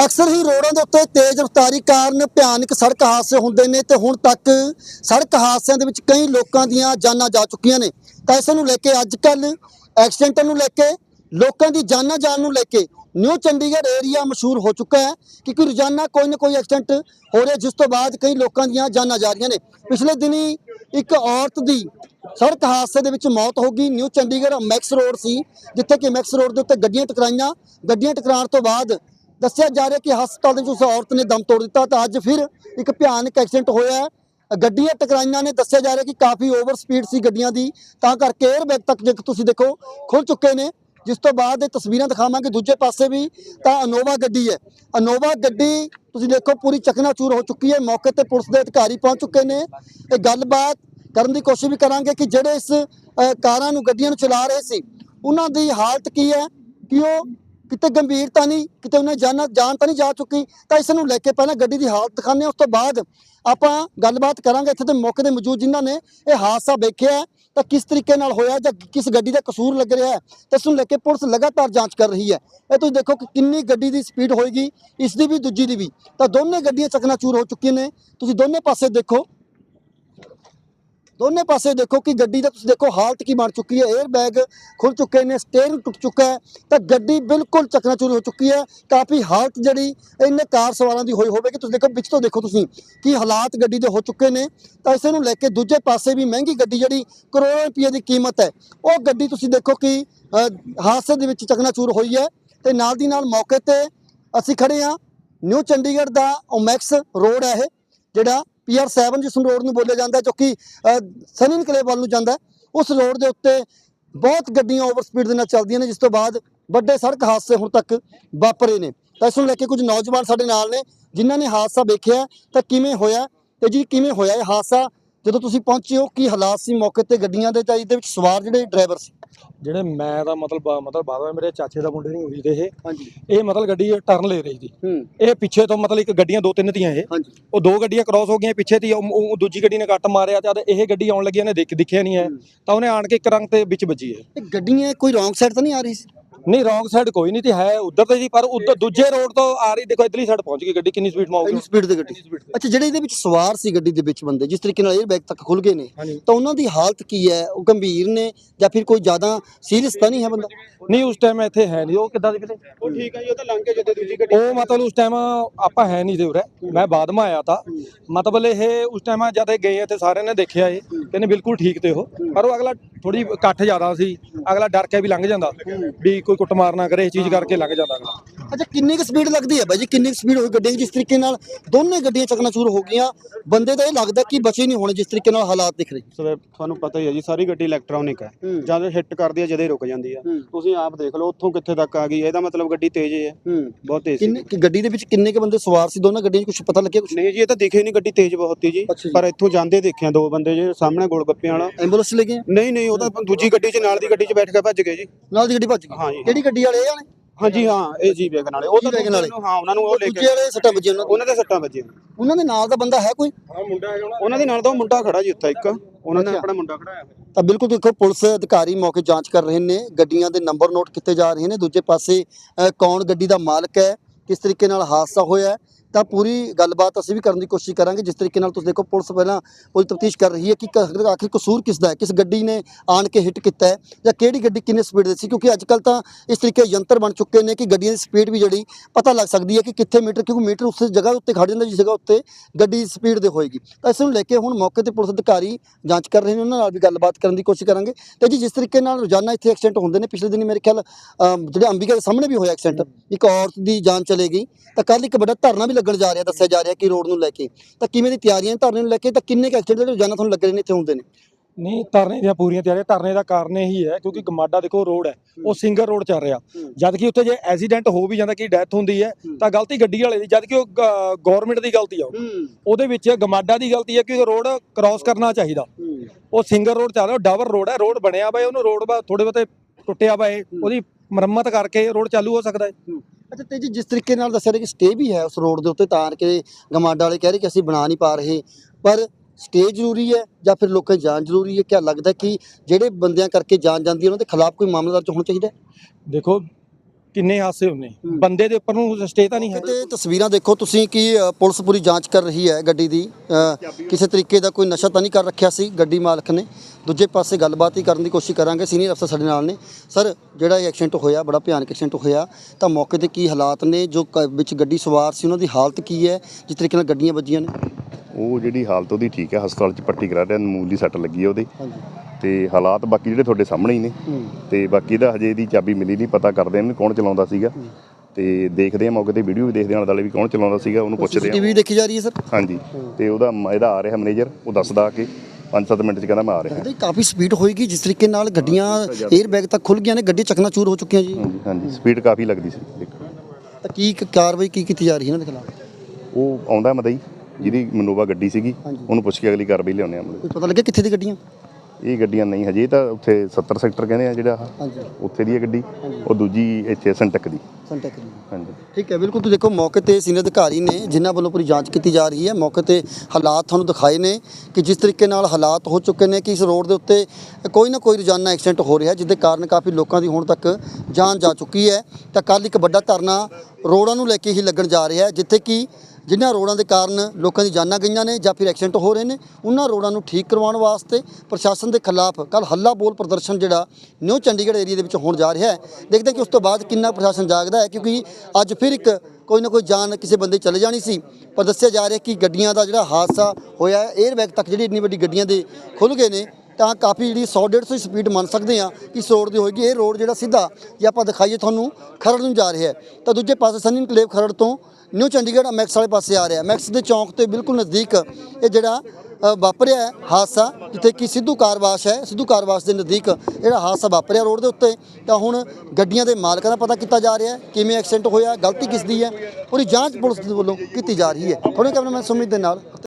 ਅਕਸਰ ਹੀ ਰੋਡਾਂ ਦੇ ਉੱਤੇ ਤੇਜ਼ ਰਫ਼ਤਾਰੀ ਕਾਰਨ ਭਿਆਨਕ ਸੜਕ ਹਾਦਸੇ ਹੁੰਦੇ ਨੇ ਤੇ ਹੁਣ ਤੱਕ ਸੜਕ ਹਾਦਸਿਆਂ ਦੇ ਵਿੱਚ ਕਈ ਲੋਕਾਂ ਦੀਆਂ ਜਾਨਾਂ ਜਾ ਚੁੱਕੀਆਂ ਨੇ। ਤਾਂ ਇਸ ਨੂੰ ਲੈ ਕੇ ਅੱਜ ਕੱਲ ਐਕਸੀਡੈਂਟਾਂ ਨੂੰ ਲੈ ਕੇ, ਲੋਕਾਂ ਦੀ ਜਾਨਾਂ ਜਾਣ ਨੂੰ ਲੈ ਕੇ ਨਿਊ ਚੰਡੀਗੜ੍ਹ ਏਰੀਆ ਮਸ਼ਹੂਰ ਹੋ ਚੁੱਕਾ ਹੈ ਕਿਉਂਕਿ ਰੋਜ਼ਾਨਾ ਕੋਈ ਨਾ ਕੋਈ ਐਕਸੀਡੈਂਟ ਹੋ ਰਿਹਾ, ਜਿਸ ਤੋਂ ਬਾਅਦ ਕਈ ਲੋਕਾਂ ਦੀਆਂ ਜਾਨਾਂ ਜਾ ਰਹੀਆਂ ਨੇ। ਪਿਛਲੇ ਦਿਨੀ ਇੱਕ ਔਰਤ ਦੀ ਸੜਕ ਹਾਦਸੇ ਦੇ ਵਿੱਚ ਮੌਤ ਹੋ ਗਈ। ਨਿਊ ਚੰਡੀਗੜ੍ਹ ਮੈਕਸ ਰੋਡ ਸੀ, ਜਿੱਥੇ ਕਿ ਮੈਕਸ ਰੋਡ ਦੇ ਉੱਤੇ ਗੱਡੀਆਂ ਟਕਰਾਈਆਂ। ਗੱਡੀਆਂ ਟਕਰਾਉਣ ਤੋਂ ਬਾਅਦ ਦੱਸਿਆ ਜਾ ਰਿਹਾ ਕਿ ਹਸਪਤਾਲ ਦੇ ਵਿੱਚ ਉਸ ਔਰਤ ਨੇ ਦਮ ਤੋੜ ਦਿੱਤਾ ਤਾਂ ਅੱਜ ਫਿਰ ਇੱਕ ਭਿਆਨਕ ਐਕਸੀਡੈਂਟ ਹੋਇਆ ਗੱਡੀਆਂ ਟਕਰਾਈਆਂ ਨੇ, ਦੱਸਿਆ ਜਾ ਰਿਹਾ ਕਿ ਕਾਫੀ ਓਵਰ ਸਪੀਡ ਸੀ ਗੱਡੀਆਂ ਦੀ। ਤਾਂ ਕਰਕੇ 에ਅਰ ਬੈਗ ਤੱਕ ਜੇ ਤੁਸੀਂ ਦੇਖੋ ਖੁੱਲ ਚੁੱਕੇ ਨੇ। ਜਿਸ ਤੋਂ ਬਾਅਦ ਇਹ ਤਸਵੀਰਾਂ ਦਿਖਾਵਾਂਗੇ ਦੂਜੇ ਪਾਸੇ ਵੀ। ਤਾਂ ਅਨੋਵਾ ਗੱਡੀ ਹੈ। ਅਨੋਵਾ ਗੱਡੀ, ਤੁਸੀਂ ਦੇਖੋ ਪੂਰੀ ਚਕਨਾਚੂਰ ਹੋ ਚੁੱਕੀ ਹੈ। ਮੌਕੇ ਤੇ ਪੁਲਿਸ ਦੇ ਅਧਿਕਾਰੀ ਪਹੁੰਚ ਚੁੱਕੇ ਨੇ। ਇਹ ਗੱਲਬਾਤ ਕਰਨ ਦੀ ਕੋਸ਼ਿਸ਼ ਵੀ ਕਰਾਂਗੇ ਕਿ ਜਿਹੜੇ ਇਸ ਕਾਰਾਂ ਨੂੰ, ਗੱਡੀਆਂ ਨੂੰ ਚਲਾ ਰਹੇ ਸੀ, ਉਹਨਾਂ ਦੀ ਹਾਲਤ ਕੀ ਹੈ? ਕਿ ਉਹ ਕਿਤੇ ਗੰਭੀਰਤਾ ਨਹੀਂ, ਕਿਤੇ ਉਹਨੇ ਦੀ ਜਾਨ ਜਾਨ ਤਾਂ ਨਹੀਂ ਜਾ ਚੁੱਕੀ, ਤਾਂ ਇਸ ਨੂੰ ਲੈ ਕੇ ਪਹਿਲਾਂ ਗੱਡੀ ਦੀ ਹਾਲਤ ਦਿਖਾਉਂਦੇ ਹਾਂ, ਉਸ ਤੋਂ ਬਾਅਦ ਆਪਾਂ ਗੱਲਬਾਤ ਕਰਾਂਗੇ ਇੱਥੇ ਦੇ ਮੌਕੇ ਦੇ ਮੌਜੂਦ ਜਿਨ੍ਹਾਂ ਨੇ ਇਹ ਹਾਦਸਾ ਵੇਖਿਆ ਹੈ, ਤਾਂ ਕਿਸ ਤਰੀਕੇ ਨਾਲ ਹੋਇਆ ਜਾਂ ਕਿਸ ਗੱਡੀ ਦਾ ਕਸੂਰ ਲੱਗ ਰਿਹਾ ਹੈ, ਤਾਂ ਇਸ ਨੂੰ ਲੈ ਕੇ ਪੁਲਿਸ ਲਗਾਤਾਰ ਜਾਂਚ ਕਰ ਰਹੀ ਹੈ। ਇਹ ਤੁਸੀਂ ਦੇਖੋ ਕਿ ਕਿੰਨੀ ਗੱਡੀ ਦੀ ਸਪੀਡ ਹੋਏਗੀ, ਇਸ ਦੀ ਵੀ, ਦੂਜੀ ਦੀ ਵੀ। ਤਾਂ ਦੋਨੇ ਗੱਡੀਆਂ ਚਕਨਾਚੂਰ ਹੋ ਚੁੱਕੀਆਂ ਨੇ। ਤੁਸੀਂ ਦੋਨੇ ਪਾਸੇ ਦੇਖੋ ਦੋਨੇ ਪਾਸੇ ਦੇਖੋ ਕਿ ਗੱਡੀ ਦਾ ਤੁਸੀਂ ਦੇਖੋ ਹਾਲਤ ਕੀ ਬਣ ਚੁੱਕੀ ਹੈ। 에ਅਰ ਬੈਗ ਖੁੱਲ ਚੁੱਕੇ ਨੇ ਸਟੀਅਰਿੰਗ ਟੁੱਟ ਚੁੱਕਾ ਹੈ। ਤਾਂ ਗੱਡੀ ਬਿਲਕੁਲ ਚਕਨਾਚੂਰ ਹੋ ਚੁੱਕੀ ਹੈ। ਕਾਫੀ ਹਾਲਤ ਜਿਹੜੀ ਇਹਨੇ ਕਾਰ ਸਵਾਰਾਂ ਦੀ ਹੋਈ ਹੋਵੇਗੀ ਤੁਸੀਂ ਦੇਖੋ, ਵਿੱਚ ਤੋਂ ਦੇਖੋ ਤੁਸੀਂ ਕੀ ਹਾਲਾਤ ਗੱਡੀ ਦੇ ਹੋ ਚੁੱਕੇ ਨੇ। ਤਾਂ ਇਸੇ ਨੂੰ ਲੈ ਕੇ ਦੂਜੇ ਪਾਸੇ ਵੀ ਮਹਿੰਗੀ ਗੱਡੀ ਜਿਹੜੀ ਕਰੋੜਾਂ ਰੁਪਏ ਦੀ ਕੀਮਤ ਹੈ, ਉਹ ਗੱਡੀ ਤੁਸੀਂ ਦੇਖੋ ਕਿ ਹਾਦਸੇ ਦੇ ਵਿੱਚ ਚਕਨਾਚੂਰ ਹੋਈ ਹੈ। ਤੇ ਨਾਲ ਦੀ ਨਾਲ ਮੌਕੇ ਤੇ ਅਸੀਂ ਖੜੇ ਹਾਂ। ਨਿਊ ਚੰਡੀਗੜ੍ਹ ਦਾ ਓਮੈਕਸ ਰੋਡ ਹੈ ਇਹ, ਜਿਹੜਾ ਪੀਆਰ 7 ਜਿਸ ਰੋਡ ਨੂੰ ਬੋਲਿਆ ਜਾਂਦਾ ਜੋ ਕਿ ਸਨੀ ਇਨਕਲੇਵ ਵੱਲ ਨੂੰ ਜਾਂਦਾ ਉਸ ਰੋਡ ਦੇ ਉੱਤੇ ਬਹੁਤ ਗੱਡੀਆਂ ਓਵਰ ਸਪੀਡ ਦੇ ਨਾਲ ਚੱਲਦੀਆਂ ਨੇ, ਜਿਸ ਤੋਂ ਬਾਅਦ ਵੱਡੇ ਸੜਕ ਹਾਦਸੇ ਹੁਣ ਤੱਕ ਵਾਪਰੇ ਨੇ। ਤਾਂ ਇਸ ਨੂੰ ਲੈ ਕੇ ਕੁਝ ਨੌਜਵਾਨ ਸਾਡੇ ਨਾਲ ਨੇ, ਜਿਨ੍ਹਾਂ ਨੇ ਹਾਦਸਾ ਵੇਖਿਆ ਤਾਂ ਕਿਵੇਂ ਹੋਇਆ ਤੇ ਜੀ ਕਿਵੇਂ ਹੋਇਆ ਇਹ ਹਾਦਸਾ? ਜਦੋਂ ਤੁਸੀਂ ਪਹੁੰਚੇ ਹੋ ਕੀ ਹਾਲਾਤ ਸੀ ਮੌਕੇ ਤੇ ਗੱਡੀਆਂ ਦੇ ਤਾਂ ਇਹਦੇ ਵਿੱਚ ਸਵਾਰ ਜਿਹੜੇ ਡਰਾਈਵਰ ਸੀ? ਜਿਹੜੇ ਮੈਂ ਦਾ ਮਤਲਬ ਮਤਲਬ ਬਾਅਦ ਮੇਰੇ ਚਾਚੇ ਦਾ ਮੁੰਡੇ ਨੂੰ ਹੋਈ ਤੇ ਇਹ। ਹਾਂਜੀ। ਇਹ ਮਤਲਬ ਗੱਡੀ ਟਰਨ ਲੈ ਰਹੀ ਸੀ। ਇਹ ਪਿੱਛੇ ਤੋਂ ਮਤਲਬ ਇੱਕ ਗੱਡੀਆਂ ਦੋ ਤਿੰਨ ਤੀਆਂ ਇਹ। ਉਹ ਦੋ ਗੱਡੀਆਂ ਕ੍ਰਾਸ ਹੋ ਗਈਆਂ ਪਿੱਛੇ ਤੀ ਉਹ- ਦੂਜੀ ਗੱਡੀ ਨੇ ਕੱਟ ਮਾਰਿਆ ਤੇ ਇਹ ਗੱਡੀ ਆਉਣ ਲੱਗੀ ਇਹਨੇ ਦੇਖ ਦਿਖਿਆ ਨਹੀਂ ਹੈ। ਤਾਂ ਉਹਨੇ ਆਣ ਕੇ ਇੱਕ ਰੰਗ ਤੇ ਵਿੱਚ ਵੱਜੀ ਹੈ ਗੱਡੀਆਂ ਕੋਈ ਰੋਂਗ ਸਾਈਡ ਤਾਂ ਨਹੀਂ ਆ ਰਹੀ ਸੀ? ਨਹੀਂ ਰੌਂਗ ਸਾਈਡ ਕੋਈ ਨਹੀਂ ਤੇ ਹੈ ਉਧਰ ਤੇ ਜੀ ਪਰ ਉਧਰ ਦੂਜੇ ਰੋਡ ਤੋਂ ਆ ਰਹੀ ਦੇਖੋ ਇਧਰਲੀ ਸਾਈਡ ਪਹੁੰਚ ਗਈ ਗੱਡੀ ਕਿੰਨੀ ਸਪੀਡ ਮਾਉਗੀ ਇੰਨੀ ਸਪੀਡ ਤੇ ਗੱਡੀ। ਅੱਛਾ ਜਿਹੜੇ ਇਹਦੇ ਵਿੱਚ ਸਵਾਰ ਸੀ ਗੱਡੀ ਦੇ ਵਿੱਚ ਬੰਦੇ ਜਿਸ ਤਰੀਕੇ ਨਾਲ 에ਅਰ ਬੈਗ ਤੱਕ ਖੁੱਲ ਗਏ ਨੇ ਤਾਂ ਉਹਨਾਂ ਦੀ ਹਾਲਤ ਕੀ ਹੈ? ਉਹ ਗੰਭੀਰ ਨੇ ਜਾਂ ਫਿਰ ਕੋਈ ਜ਼ਿਆਦਾ ਸੀਰੀਅਸ ਤਾਂ ਨਹੀਂ ਹੈ ਬੰਦਾ? ਨਹੀਂ ਉਸ ਟਾਈਮ ਇੱਥੇ ਹੈ ਨਹੀਂ ਉਹ ਕਿੱਦਾਂ ਦੀ ਕਿਤੇ ਉਹ ਠੀਕ ਹੈ ਜੀ ਉਹ ਤਾਂ ਲੰਘ ਕੇ ਜਦੋਂ ਦੂਜੀ ਗੱਡੀ ਉਹ ਮਤਲਬ ਉਸ ਟਾਈਮ ਆਪਾਂ ਹੈ ਨਹੀਂ ਤੇ ਉਰੇ ਮੈਂ ਬਾਅਦ ਮਾ ਆਇਆ ਤਾਂ। ਮਤਲਬ ਇਹ ਉਸ ਟਾਈਮ ਜਦ ਇਹ ਗਏ ਤੇ ਸਾਰਿਆਂ ਨੇ ਦੇਖਿਆ ਇਹ ਕਹਿੰਦੇ ਬਿਲਕੁਲ ਠੀਕ ਤੇ ਉਹ ਪਰ ਉਹ ਅਗਲਾ ਥੋੜੀ ਇਕੱਠ ਜ਼ਿਆਦਾ ਸੀ ਅਗਲਾ ਡਰ ਕੇ ਵੀ ਲੰਘ ਜਾਂਦਾ ਵੀ ਕੋਈ ਕੁੱਟਮਾਰ ਨਾ ਕਰੇ ਇਹ ਚੀਜ਼ ਕਰਕੇ ਲੰਘ ਜਾਂਦਾ ਅਗਲਾ। ਅੱਛਾ ਕਿੰਨੀ ਕੁ ਸਪੀਡ ਲੱਗਦੀ ਹੈ ਬਾਈ ਜੀ? ਕਿੰਨੀ ਸਪੀਡ ਹੋਈ ਗੱਡੀਆਂ ਦੀ? ਜਿਸ ਤਰੀਕੇ ਨਾਲ ਦੋਨੇ ਗੱਡੀਆਂ ਚਕਨਾਚੂਰ ਹੋ ਗਈਆਂ ਬੰਦੇ ਤਾਂ ਇਹ ਲੱਗਦਾ ਕਿ ਬਚੇ ਨਹੀਂ ਹੋਣੇ ਜਿਸ ਤਰੀਕੇ ਨਾਲ ਹਾਲਾਤ ਦਿਖ ਰਹੇ। ਸਰ ਤੁਹਾਨੂੰ ਪਤਾ ਹੀ ਹੈ ਜੀ ਸਾਰੀ ਗੱਡੀ ਇਲੈਕਟ੍ਰੋਨਿਕ ਹੈ। ਹੂੰ। ਜਦ ਹਿੱਟ ਕਰਦੀ ਹੈ ਜਦੇ ਰੁਕ ਜਾਂਦੀ ਹੈ। ਹੂੰ। ਤੁਸੀਂ ਆਪ ਦੇਖ ਲਓ ਉੱਥੋਂ ਕਿੱਥੇ ਤੱਕ ਆ ਗਈ ਇਹਦਾ ਮਤਲਬ ਗੱਡੀ ਤੇਜ਼ ਹੈ ਹੂੰ। ਬਹੁਤ ਤੇਜ਼ ਕਿੰਨੇ ਕਿ ਗੱਡੀ ਦੇ ਵਿੱਚ ਕਿੰਨੇ ਕੁ ਬੰਦੇ ਸਵਾਰ ਸੀ? ਦੋਨਾਂ ਗੱਡੀਆਂ 'ਚ ਕੁਝ ਪਤਾ ਲੱਗਿਆ ਕੁਝ ਨਹੀਂ ਜੀ ਇਹ ਤਾਂ ਦਿਖੇ ਨਹੀਂ ਗੱਡੀ ਤੇਜ਼ ਬਹੁਤ ਸੀ ਜੀ। ਪਰ ਇੱਥੋਂ ਜਾਂਦੇ ਦੇਖਿਆ ਦੋ ਬੰਦੇ ਜੇ ਸਾਹਮਣੇ ਗੋਲ ਗੱਪਿਆਂ ਵਾਲਾ ਐਂਬੂਲੈਂਸ ਲੈ ਗਏ? ਨਹੀਂ ਨਹੀਂ ਉਹ ਤਾਂ ਦੂਜੀ ਗੱਡੀ 'ਚ ਨਾਲ ਦੀ ਗੱਡੀ 'ਚ ਬੈਠ ਕੇ ਭੱਜ ਗਏ ਜੀ। ਨਾਲ ਦੀ ਗੱਡੀ ਭੱਜ ਗਈ? ਹਾਂ ਜੀ ਕਿਹੜੀ ਗੱਡੀ ਵਾਲੇ ਇਹ ਵਾਲੇ ਹਾਂਜੀ ਹਾਂ ਇਹ ਜੀ ਵੇਗਨ ਵਾਲੇ ਉਹ ਤਾਂ ਜੀ-ਵੈਗਨ ਵਾਲੇ। ਦੂਜੇ ਹਾਂ ਉਹਨਾਂ ਨੂੰ ਉਹ ਲੈ ਦੂਜੇ ਕੇ ਵਾਲੇ ਸੱਟਾਂ ਵੱਜੀਆਂ ਉਹਨਾਂ ਉਹਨਾਂ ਦੇ ਸੱਟਾਂ ਵੱਜੀਆਂ। ਉਹਨਾਂ ਦੇ ਨਾਲ ਦਾ ਬੰਦਾ ਹੈ ਕੋਈ? ਹਾਂ ਮੁੰਡਾ ਹੈਗਾ ਉਹਨਾਂ ਦੇ। ਨਾਲ ਤਾਂ ਉਹ ਮੁੰਡਾ ਖੜਾ ਜੀ ਉੱਥੇ ਇੱਕ। ਉਹਨਾਂ ਨੇ। ਆਪਣਾ ਮੁੰਡਾ ਖੜਾਇਆ ਹੋਇਆ। ਤਾਂ ਬਿਲਕੁਲ ਦੇਖੋ ਪੁਲਿਸ ਅਧਿਕਾਰੀ ਮੌਕੇ ਜਾਂਚ ਕਰ ਰਹੇ ਨੇ ਗੱਡੀਆਂ ਦੇ ਨੰਬਰ ਨੋਟ ਕੀਤੇ ਜਾ ਰਹੇ ਨੇ। ਦੂਜੇ ਪਾਸੇ ਅ, ਕੌਣ ਗੱਡੀ ਦਾ ਮਾਲਕ ਹੈ ਕਿਸ ਤਰੀਕੇ ਨਾਲ ਹਾਦਸਾ ਹੋਇਆ ਹੈ, ਤਾਂ ਪੂਰੀ ਗੱਲਬਾਤ ਅਸੀਂ ਵੀ ਕਰਨ ਦੀ ਕੋਸ਼ਿਸ਼ ਕਰਾਂਗੇ। ਜਿਸ ਤਰੀਕੇ ਨਾਲ ਤੁਸੀਂ ਦੇਖੋ, ਪੁਲਿਸ ਪਹਿਲਾਂ ਪੂਰੀ ਤਫਤੀਸ਼ ਕਰ ਰਹੀ ਹੈ ਕਿ ਆਖਿਰ ਕਸੂਰ ਕਿਸ ਦਾ ਹੈ? ਕਿਸ ਗੱਡੀ ਨੇ ਆਣ ਕੇ ਹਿੱਟ ਕੀਤਾ ਹੈ? ਜਾਂ ਕਿਹੜੀ ਗੱਡੀ ਕਿੰਨੇ ਸਪੀਡ ਦੇ ਸੀ? ਕਿਉਂਕਿ ਅੱਜ ਕੱਲ ਤਾਂ ਇਸ ਤਰੀਕੇ ਯੰਤਰ ਬਣ ਚੁੱਕੇ ਨੇ ਕਿ ਗੱਡੀਆਂ ਦੀ ਸਪੀਡ ਵੀ ਜਿਹੜੀ ਪਤਾ ਲੱਗ ਸਕਦੀ ਹੈ ਕਿ ਕਿੱਥੇ ਮੀਟਰ, ਕਿਉਂਕਿ ਮੀਟਰ ਉਸ ਜਗ੍ਹਾ ਉੱਤੇ ਖੜ ਜਾਂਦਾ ਜਿਸ ਜਗ੍ਹਾ ਉੱਤੇ ਗੱਡੀ ਸਪੀਡ ਦੇ ਹੋਏਗੀ। ਤਾਂ ਇਸ ਨੂੰ ਲੈ ਕੇ ਹੁਣ ਮੌਕੇ ਤੇ ਪੁਲਿਸ ਅਧਿਕਾਰੀ ਜਾਂਚ ਕਰ ਰਹੇ ਨੇ। ਉਹਨਾਂ ਨਾਲ ਵੀ ਗੱਲਬਾਤ ਕਰਨ ਦੀ ਕੋਸ਼ਿਸ਼ ਕਰਾਂਗੇ। ਤੇ ਜੀ, ਜਿਸ ਤਰੀਕੇ ਨਾਲ ਰੋਜ਼ਾਨਾ ਇੱਥੇ ਐਕਸੀਡੈਂਟ ਹੁੰਦੇ ਨੇ, ਪਿਛਲੇ ਦਿਨੀ ਮੇਰੇ ਖਿਆਲ ਜਿਹੜੇ ਅੰਬਿਕਾ ਦੇ ਸਾਹਮਣੇ ਵੀ ਹੋਇਆ ਐਕਸੀਡੈਂਟ ਇੱਕ ਔਰਤ ਦੀ ਜਾਨ ਚਲੇ ਗਈ। ਤਾਂ ਕੱਲ ਇੱਕ ਵੱਡਾ ਧਰਨਾ ਵੀ ਲੱਗਣ ਜਾ ਰਿਹਾ ਦੱਸਿਆ ਜਾ ਰਿਹਾ ਕਿ ਰੋਡ ਨੂੰ ਲੈ ਕੇ। ਤਾਂ ਕਿਵੇਂ ਦੀ ਤਿਆਰੀਆਂ ਧਰਨੇ ਨੂੰ ਲੈ ਕੇ ਤਾਂ ਕਿੰਨੇ ਕੁ ਐਕਸੀਡੈਂਟ ਜਿਹੜੇ ਰੋਜ਼ਾਨਾ ਤੁਹਾਨੂੰ ਲੱਗ ਰਹੇ ਨੇ ਇੱਥੇ ਹੁੰਦੇ ਨੇ? ਨਹੀਂ ਧਰਨੇ ਦੀਆਂ ਪੂਰੀਆਂ ਤਿਆਰੀਆਂ ਧਰਨੇ ਦਾ ਕਾਰਨ ਇਹੀ ਹੈ ਕਿਉਂਕਿ ਗਮਾਡਾ ਦੇਖੋ ਰੋਡ ਹੈ ਉਹ ਸਿੰਗਲ ਰੋਡ ਚੱਲ ਰਿਹਾ। ਜਦ ਕਿ ਉੱਥੇ ਜੇ ਐਕਸੀਡੈਂਟ ਹੋ ਵੀ ਜਾਂਦਾ ਕਿ ਡੈਥ ਹੁੰਦੀ ਹੈ। ਤਾਂ ਗਲਤੀ ਗੱਡੀ ਵਾਲੇ ਦੀ ਜਦ ਕਿ ਉਹ ਗਵਰਨਮੈਂਟ ਦੀ ਗਲਤੀ ਆ ਉਹ। ਉਹਦੇ ਵਿੱਚ ਗਮਾਡਾ ਦੀ ਗਲਤੀ ਹੈ ਕਿ ਰੋਡ ਕ੍ਰਾਸ ਕਰਨਾ ਚਾਹੀਦਾ। ਉਹ ਸਿੰਗਲ ਰੋਡ ਚੱਲ ਰਿਹਾ ਡਬਲ ਰੋਡ ਹੈ ਰੋਡ ਬਣਿਆ ਵਾ ਉਹਨੂੰ ਰੋਡ ਬਾ ਥੋੜੇ ਬਹੁਤੇ ਟੁੱਟਿਆ ਵਾ ਉਹਦੀ ਮੁਰੰਮਤ ਕਰਕੇ ਰੋਡ ਚਾਲੂ ਹੋ ਸਕਦਾ ਹੈ। ਅੱਛਾ ਤੇ ਜੀ ਜਿਸ ਤਰੀਕੇ ਨਾਲ ਦੱਸਿਆ ਰਿਹਾ ਕਿ ਸਟੇ ਵੀ ਹੈ ਉਸ ਰੋਡ ਦੇ ਉੱਤੇ, ਤਾਂ ਕਿ ਗਮਾਡਾ ਵਾਲੇ ਕਹਿ ਰਹੇ ਕਿ ਅਸੀਂ ਬਣਾ ਨਹੀਂ ਪਾ ਰਹੇ। ਪਰ ਸਟੇ ਜ਼ਰੂਰੀ ਹੈ ਜਾਂ ਫਿਰ ਲੋਕਾਂ ਦੀ ਜਾਨ ਜ਼ਰੂਰੀ ਹੈ? ਕਿਆ ਲੱਗਦਾ ਕਿ ਜਿਹੜੇ ਬੰਦਿਆਂ ਕਰਕੇ ਜਾਨ ਜਾਂਦੀ ਹੈ, ਉਹਨਾਂ ਦੇ ਖਿਲਾਫ ਕੋਈ ਮਾਮਲਾ ਦਰਜ ਹੋਣਾ ਚਾਹੀਦਾ ਦੇਖੋ ਕਿੰਨੇ ਹਾਸੇ ਹੁੰਨੇ ਬੰਦੇ ਦੇ ਉੱਪਰ ਨੂੰ ਸਟੇ ਤਾਂ ਨਹੀਂ ਹੈ। ਤੇ ਤਸਵੀਰਾਂ ਦੇਖੋ ਤੁਸੀਂ ਕਿ ਅ, ਪੁਲਿਸ ਪੂਰੀ ਜਾਂਚ ਕਰ ਰਹੀ ਹੈ ਗੱਡੀ ਦੀ। ਅ, ਕਿਸੇ ਤਰੀਕੇ ਦਾ ਕੋਈ ਨਸ਼ਾ ਤਾਂ ਨਹੀਂ ਕਰ ਰੱਖਿਆ ਸੀ ਗੱਡੀ ਮਾਲਕ ਨੇ। ਦੂਜੇ ਪਾਸੇ ਗੱਲਬਾਤ ਹੀ ਕਰਨ ਦੀ ਕੋਸ਼ਿਸ਼ ਕਰਾਂਗੇ। ਸੀਨੀਅਰ ਅਫਸਰ ਸਾਡੇ ਨਾਲ ਨੇ। ਸਰ ਜਿਹੜਾ ਇਹ ਐਕਸੀਡੈਂਟ ਹੋਇਆ ਬੜਾ ਭਿਆਨਕ ਐਕਸੀਡੈਂਟ ਹੋਇਆ ਤਾਂ ਮੌਕੇ ਤੇ ਕੀ ਹਾਲਾਤ ਨੇ? ਜੋ ਕ- ਵਿੱਚ ਗੱਡੀ ਸਵਾਰ ਸੀ ਉਹਨਾਂ ਦੀ ਹਾਲਤ ਕੀ ਹੈ? ਜਿਸ ਤਰੀਕੇ ਨਾਲ ਗੱਡੀਆਂ ਵੱਜੀਆਂ ਨੇ। ਉਹ ਜਿਹੜੀ ਹਾਲਤ ਉਹਦੀ ਠੀਕ ਹੈ। ਹਸਪਤਾਲ 'ਚ ਪੱਟੀ ਕਰਾ ਰਿਹਾ ਮਾਮੂਲੀ ਸੱਟ ਲੱਗੀ ਹੈ ਉਹਦੇ। ਹਾਂਜੀ। ਤੇ ਹਾਲਾਤ ਬਾਕੀ ਜਿਹੜੇ ਤੁਹਾਡੇ ਸਾਹਮਣੇ ਹੀ ਨੇ। ਹੂੰ। ਤੇ ਬਾਕੀ ਦਾ ਹਜੇ ਇਹਦੀ ਚਾਬੀ ਮਿਲੀ ਨਹੀਂ ਪਤਾ ਕਰਦੇ ਹਾਂ ਇਹਨੂੰ ਕੌਣ ਚਲਾਉਂਦਾ ਸੀਗਾ। ਤੇ ਦੇਖਦੇ ਹਾਂ ਮੌਕੇ ਤੇ ਵੀਡੀਓ ਵੀ ਦੇਖਦੇ ਹਾਂ ਨਾਲੇ ਵੀ ਕੌਣ ਚਲਾਉਂਦਾ ਸੀਗਾ ਉਹਨੂੰ ਪੁੱਛਦੇ ਹਾਂ। ਟੀਵੀ ਦੇਖੀ ਜਾ ਰਹੀ ਹੈ ਸਰ? ਹਾਂਜੀ। ਤੇ ਉਹਦਾ ਇਹਦਾ ਆ ਰਿਹਾ ਮੈਨੇਜਰ ਉਹ ਦੱਸਦਾ ਕਿ 5-7 ਮਿੰਟ 'ਚ ਕਹਿੰਦਾ ਮੈਂ ਆ ਰਿਹਾ। ਕਹਿੰਦੇ ਕਾਫੀ ਸਪੀਡ ਹੋਏਗੀ ਜਿਸ ਤਰੀਕੇ ਨਾਲ ਗੱਡੀਆਂ 에ਅਰ ਬੈਗ ਤੱਕ ਖੁੱਲ ਗਈਆਂ ਨੇ ਗੱਡੀ ਚਕਨਾਚੂਰ ਹੋ ਚੁੱਕੀਆਂ ਜੀ। ਹਾਂਜੀ ਹਾਂਜੀ ਸਪੀਡ ਕਾਫੀ ਲੱਗਦੀ ਸੀ ਦੇਖੋ। ਤਾਂ ਕੀ ਕਾਰਵਾਈ ਕੀ ਕੀਤੀ ਜਾ ਰਹੀ ਹੈ ਇਹਨਾਂ ਦੇ ਖਿਲਾਫ? ਉਹ ਆਉਂਦਾ ਮਦਈ ਜਿਹਦੀ ਮਨੋਵਾ ਗੱਡੀ ਸੀਗੀ। ਉਹਨੂੰ ਪੁੱਛ ਕੇ ਅਗਲੀ ਕਾਰਵਾਈ ਲਿਆਉਂਦੇ ਆ ਕੋਈ ਪਤਾ ਲੱਗਿਆ ਕਿੱਥੇ ਦੀ ਗੱਡੀਆਂ? ਇਹ ਗੱਡੀਆਂ ਨਹੀਂ ਹਜੇ ਤਾਂ ਉੱਥੇ 70 ਸੈਕਟਰ ਕਹਿੰਦੇ ਆ ਜਿਹੜਾ ਹਾਂਜੀ। ਉੱਥੇ ਦੀ ਹੈ ਗੱਡੀ ਉਹ ਦੂਜੀ ਇੱਥੇ ਸੰਟਕ ਦੀ। ਸੰਟੈਕ ਦੀ। ਹਾਂਜੀ। ਠੀਕ ਹੈ ਬਿਲਕੁਲ ਤੁਸੀਂ ਦੇਖੋ ਮੌਕੇ ਤੇ ਸੀਨੀਅਰ ਅਧਿਕਾਰੀ ਨੇ ਜਿਨ੍ਹਾਂ ਵੱਲੋਂ ਪੂਰੀ ਜਾਂਚ ਕੀਤੀ ਜਾ ਰਹੀ ਹੈ ਮੌਕੇ ਤੇ ਹਾਲਾਤ ਤੁਹਾਨੂੰ ਦਿਖਾਏ ਨੇ ਕਿ ਜਿਸ ਤਰੀਕੇ ਨਾਲ ਹਾਲਾਤ ਹੋ ਚੁੱਕੇ ਨੇ ਕਿ ਇਸ ਰੋਡ ਦੇ ਉੱਤੇ ਕੋਈ ਨਾ ਕੋਈ ਰੋਜ਼ਾਨਾ ਐਕਸੀਡੈਂਟ ਹੋ ਰਿਹਾ ਜਿਹਦੇ ਕਾਰਨ ਕਾਫੀ ਲੋਕਾਂ ਦੀ ਹੁਣ ਤੱਕ ਜਾਨ ਜਾ ਚੁੱਕੀ ਹੈ। ਤਾਂ ਕੱਲ ਇੱਕ ਵੱਡਾ ਧਰਨਾ ਰੋਡਾਂ ਨੂੰ ਲੈ ਕੇ ਹੀ ਲੱਗਣ ਜਾ ਰਿਹਾ ਹੈ, ਜਿੱਥੇ ਕਿ ਜਿਨ੍ਹਾਂ ਰੋਡਾਂ ਦੇ ਕਾਰਨ ਲੋਕਾਂ ਦੀ ਜਾਨਾਂ ਗਈਆਂ ਨੇ ਜਾਂ ਫਿਰ ਐਕਸੀਡੈਂਟ ਹੋ ਰਹੇ ਨੇ, ਉਹਨਾਂ ਰੋਡਾਂ ਨੂੰ ਠੀਕ ਕਰਵਾਉਣ ਵਾਸਤੇ ਪ੍ਰਸ਼ਾਸਨ ਦੇ ਖਿਲਾਫ ਕੱਲ ਹੱਲਾ ਬੋਲ ਪ੍ਰਦਰਸ਼ਨ ਜਿਹੜਾ ਨਿਊ ਚੰਡੀਗੜ੍ਹ ਏਰੀਆ ਦੇ ਵਿੱਚ ਹੋਣ ਜਾ ਰਿਹਾ ਹੈ। ਦੇਖਦੇ ਹਾਂ ਕਿ ਉਸ ਤੋਂ ਬਾਅਦ ਕਿੰਨਾ ਪ੍ਰਸ਼ਾਸਨ ਜਾਗਦਾ ਹੈ, ਕਿਉਂਕਿ ਅੱਜ ਫਿਰ ਇੱਕ ਕੋਈ ਨਾ ਕੋਈ ਜਾਨ ਕਿਸੇ ਬੰਦੇ ਚਲੇ ਜਾਣੀ ਸੀ, ਪਰ ਦੱਸਿਆ ਜਾ ਰਿਹਾ ਕਿ ਗੱਡੀਆਂ ਦਾ ਜਿਹੜਾ ਹਾਦਸਾ ਹੋਇਆ 에ਅਰ ਬੈਗ ਤੱਕ ਜਿਹੜੀ ਇੰਨੀ ਵੱਡੀ ਗੱਡੀਆਂ ਦੇ ਖੁੱਲ ਗਏ ਨੇ ਤਾਂ ਕਾਫੀ ਜਿਹੜੀ 100 150 ਸਪੀਡ ਮੰਨ ਸਕਦੇ ਆ ਕਿ ਰੋਡ ਦੀ ਹੋਏਗੀ। ਇਹ ਰੋਡ ਜਿਹੜਾ ਸਿੱਧਾ ਜੇ ਆਪਾਂ ਦਿਖਾਈਏ ਤੁਹਾਨੂੰ, ਖਰੜ ਨੂੰ ਜਾ ਰਿਹਾ ਤਾਂ ਦੂਜੇ ਪਾਸੇ ਸਨੀ ਇਨਕਲੇਵ ਖਰੜ ਤੋਂ ਨਿਊ ਚੰਡੀਗੜ੍ਹ ਮੈਕਸ ਵਾਲੇ ਪਾਸੇ ਆ ਰਿਹਾ ਮੈਕਸ ਦੇ ਚੌਂਕ ਤੇ ਬਿਲਕੁਲ ਨਜ਼ਦੀਕ ਇਹ ਜਿਹੜਾ ਵਾਪਰਿਆ ਹੈ ਹਾਦਸਾ, ਜਿੱਥੇ ਕਿ ਸਿੱਧੂ ਕਾਰਵਾਸ਼ ਹੈ। ਸਿੱਧੂ ਕਾਰਵਾਸ਼ ਦੇ ਨਜ਼ਦੀਕ ਜਿਹੜਾ ਹਾਦਸਾ ਵਾਪਰਿਆ ਰੋਡ ਦੇ ਉੱਤੇ। ਤਾਂ ਹੁਣ ਗੱਡੀਆਂ ਦੇ ਮਾਲਕਾਂ ਦਾ ਪਤਾ ਕੀਤਾ ਜਾ ਰਿਹਾ ਕਿਵੇਂ ਐਕਸੀਡੈਂਟ ਹੋਇਆ, ਗਲਤੀ ਕਿਸ ਦੀ ਹੈ ਉਹਦੀ ਜਾਂਚ ਪੁਲਿਸ ਦੇ ਵੱਲੋਂ ਕੀਤੀ ਜਾ ਰਹੀ ਹੈ। ਥੋੜੇ ਕੈਮਰਾਮੈਨ ਸੁਮਿਤ ਦੇ ਨਾਲ